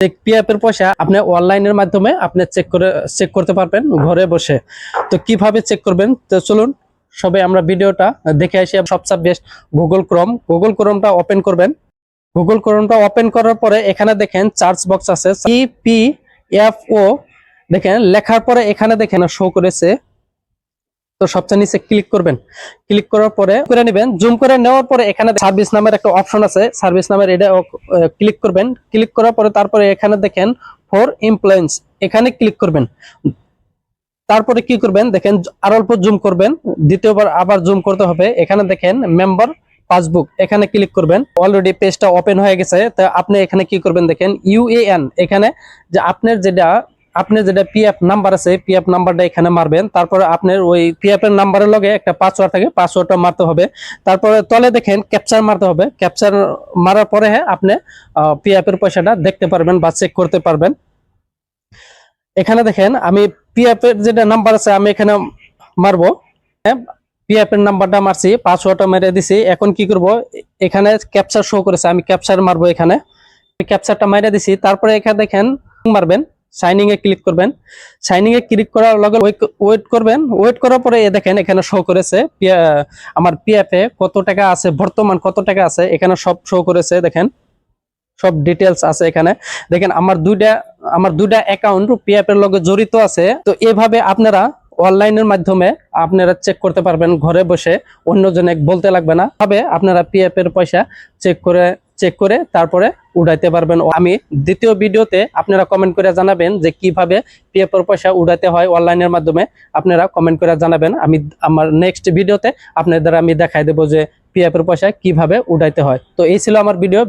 PF এর পয়সা আপনি অনলাইনের মাধ্যমে আপনি চেক করে চেক করতে পারবেন ঘরে বসে। তো কীভাবে চেক করবেন? তো চলুন সবাই আমরা ভিডিওটা দেখে আসি। সবচেয়ে বেস্ট গুগল ক্রোম গুগল ক্রোমটা ওপেন করবেন। গুগল ক্রোমটা ওপেন করার পরে এখানে দেখেন চার্জ বক্স আছে। ই পি এফ ও দেখেন, লেখার পরে এখানে দেখেন শো করেছে। তো সবচেয়ে নিচে ক্লিক করবেন। ক্লিক করার পরে করে নেবেন। জুম করে নেওয়ার পরে এখানে সার্ভিস নামের একটা অপশন আছে। সার্ভিস নামের এটা ক্লিক করবেন। ক্লিক করার পরে তারপরে এখানে দেখেন ফর ইমপ্লয়েন্স এখানে ক্লিক করবেন। তারপরে কি করবেন? দেখেন আর অল্প জুম করবেন। দ্বিতীয়বার আবার জুম করতে হবে। এখানে দেখেন মেম্বার পাসবুক এখানে ক্লিক করবেন। অলরেডি পেজটা ওপেন হয়ে গেছে। তো আপনি এখানে কি করবেন? দেখেন ইউএএন এখানে যে আপনার যেটা আপনার যেটা পিএফ নাম্বার আছে পিএফ নাম্বারটা এখানে মারবেন। তারপরে আপনার ওই পিএফ এর নাম্বারের লগে একটা পাসওয়ার্ড থাকে পাসওয়ার্ডটা মারতে হবে। তারপরে তলে দেখেন ক্যাপচার মারতে হবে। ক্যাপচার মারার পরে হ্যাঁ আপনি পিএফ এর পয়সাটা দেখতে পারবেন বা চেক করতে পারবেন। এখানে দেখেন, আমি পিএফ এর যেটা নাম্বার আছে, আমি এখানে মারবো। পিএফ এর নাম্বারটা মারছি পাসওয়ার্ডটা মেরে দিছি। এখন কি করব? এখানে ক্যাপচার শো করেছে, আমি ক্যাপচার মারবো এখানে। ক্যাপচারটা মেরে দিছি। তারপরে এখানে দেখেন, মারবেন। সাইনিং এ ক্লিক করবেন। সাইনিং এ ক্লিক করার লগে ওয়েট করবেন। ওয়েট করার পরে এ দেখেন এখানে শো করেছে আমার পিএফ এ কত টাকা আছে, বর্তমান কত টাকা আছে, এখানে সব শো করেছে, দেখেন। সব ডিটেলস আছে এখানে। দেখেন আমার দুইটা আমার দুইটা অ্যাকাউন্ট পিএফ এর লগে জড়িত আছে। তো এভাবে আপনারা অনলাইনের মাধ্যমে আপনারা চেক করতে পারবেন ঘরে বসে, অন্যজনে বলতে লাগবে না। ভাবে আপনারা পিএফ এর পয়সা চেক করে চেক করে তারপরে উড়াইতে পারবেন। আমি দ্বিতীয় ভিডিওতে আপনারা কমেন্ট করে জানাবেন যে কীভাবে পেপার পয়সা উড়াইতে হয় অনলাইনের মাধ্যমে। আপনারা কমেন্ট করে জানাবেন। আমি আমার নেক্সট ভিডিওতে আপনাদের আমি দেখাই দেবো যে পেপার পয়সা কীভাবে উড়াইতে হয়। তো এই ছিল আমার ভিডিও